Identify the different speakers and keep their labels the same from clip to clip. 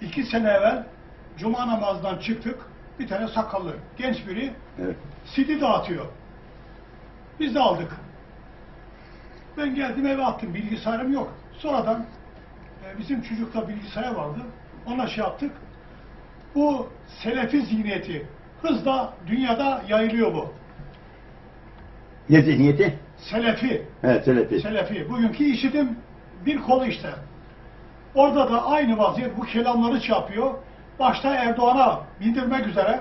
Speaker 1: iki sene evvel cuma namazından çıktık. Bir tane sakallı genç biri
Speaker 2: Evet.
Speaker 1: CD dağıtıyor. Biz de aldık. Ben geldim eve attım. Bilgisayarım yok. Sonradan e, bizim çocukta bilgisayar vardı. Ona şey yaptık. Bu selefi zihniyeti hızla dünyada yayılıyor bu.
Speaker 2: Ne zihniyeti?
Speaker 1: Selefi.
Speaker 2: Evet, selefi.
Speaker 1: Selefi. Bugünkü işitim bir kolu işte. Orada da aynı vaziyet bu kelamları yapıyor. Başta Erdoğan'a bildirmek üzere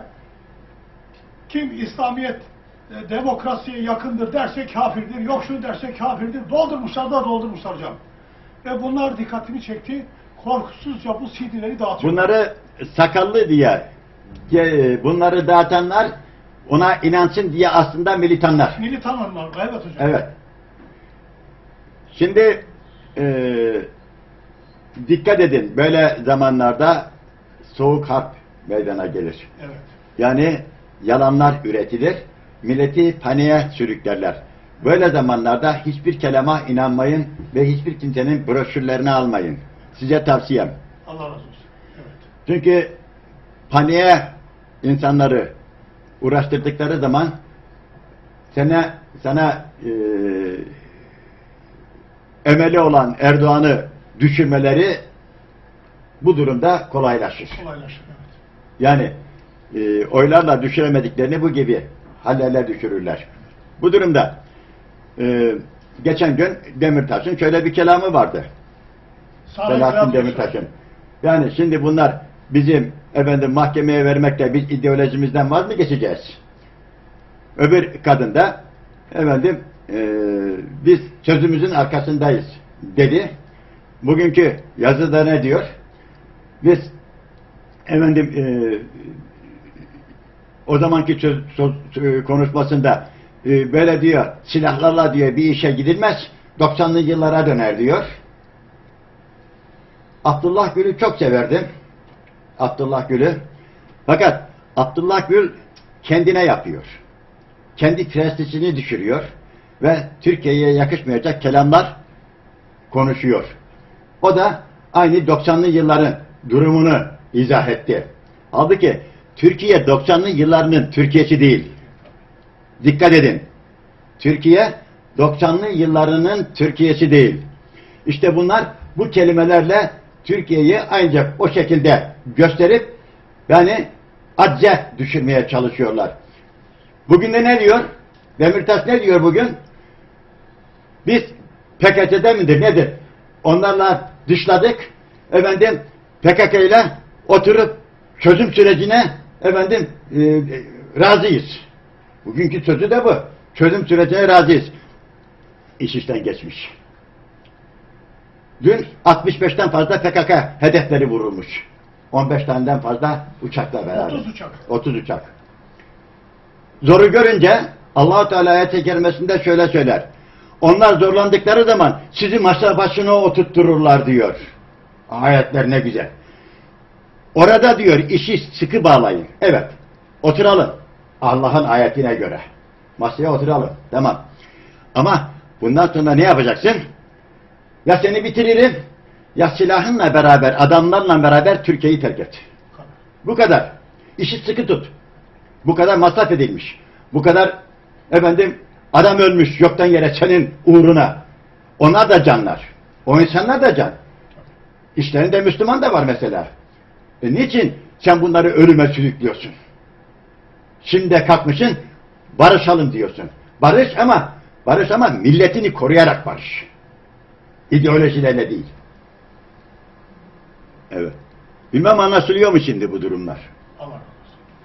Speaker 1: kim İslamiyet e, demokrasiye yakındır derse kafirdir, yok şunu derse kafirdir. Doldurmuşlar da doldurmuşlar hocam. Ve bunlar dikkatimi çekti. Korkusuzca bu CD'leri dağıtıyor.
Speaker 2: Bunları sakallı diye, ge- bunları dağıtanlar ona inansın diye aslında militanlar.
Speaker 1: Militan onlar. Evet hocam.
Speaker 2: Evet. Şimdi eee, dikkat edin böyle zamanlarda soğuk harp meydana gelir.
Speaker 1: Evet.
Speaker 2: Yani yalanlar üretilir, milleti paniğe sürüklerler. Böyle zamanlarda hiçbir kelama inanmayın ve hiçbir kimsenin broşürlerini almayın. Size tavsiyem.
Speaker 1: Allah razı olsun. Evet.
Speaker 2: Çünkü paniğe insanları uğraştırdıkları zaman sana sana eee emeli olan Erdoğan'ı düşürmeleri bu durumda kolaylaşır.
Speaker 1: Kolaylaşır. Evet.
Speaker 2: Yani e, oylarla düşüremediklerini bu gibi hallerle düşürürler. Bu durumda e, geçen gün Demirtaş'ın şöyle bir kelamı vardı. Selahattin. Demirtaş'ın. Yani şimdi bunlar bizim efendim mahkemeye vermekle biz ideolojimizden vaz mı geçeceğiz? Öbür kadın da efendim e, biz sözümüzün arkasındayız dedi. Bugünkü yazıda ne diyor? Biz efendim e, o zamanki söz, söz- konuşmasında e, böyle diyor silahlarla diyor bir işe gidilmez 90'lı yıllara döner diyor. Abdullah Gül'ü çok severdim. Abdullah Gül'ü. Fakat Abdullah Gül kendine yapıyor. Kendi prestijini düşürüyor ve Türkiye'ye yakışmayacak kelamlar konuşuyor. O da aynı 90'lı yılların durumunu izah etti. Halbuki Türkiye 90'lı yıllarının Türkiye'si değil. Dikkat edin. Türkiye 90'lı yıllarının Türkiye'si değil. İşte bunlar bu kelimelerle Türkiye'yi ancak o şekilde gösterip yani acze düşürmeye çalışıyorlar. Bugün de ne diyor? Demirtaş ne diyor bugün? Biz PKK'de midir nedir? Onlarla dışladık. Efendim PKK ile oturup çözüm sürecine efendim e, e, razıyız. Bugünkü sözü de bu. Çözüm sürecine razıyız. İş işten geçmiş. Dün 65'ten fazla PKK hedefleri vurulmuş. 15 taneden fazla uçakla beraber.
Speaker 1: 30 uçak.
Speaker 2: 30 uçak. Zoru görünce allah Teala ayet-i kerimesinde şöyle söyler. Onlar zorlandıkları zaman sizi masa başına oturttururlar diyor. Ayetler ne güzel. Orada diyor işi sıkı bağlayın. Evet. Oturalım. Allah'ın ayetine göre. Masaya oturalım. Tamam. Ama bundan sonra ne yapacaksın? Ya seni bitiririm ya silahınla beraber, adamlarla beraber Türkiye'yi terk et. Bu kadar. İşi sıkı tut. Bu kadar masraf edilmiş. Bu kadar efendim adam ölmüş yoktan yere senin uğruna. Onlar da canlar. O insanlar da can. İşlerinde Müslüman da var mesela. E niçin sen bunları ölüme sürüklüyorsun? Şimdi kalkmışsın barışalım diyorsun. Barış ama barış ama milletini koruyarak barış. İdeolojilerle değil. Evet. Bilmem anlaşılıyor mu şimdi bu durumlar?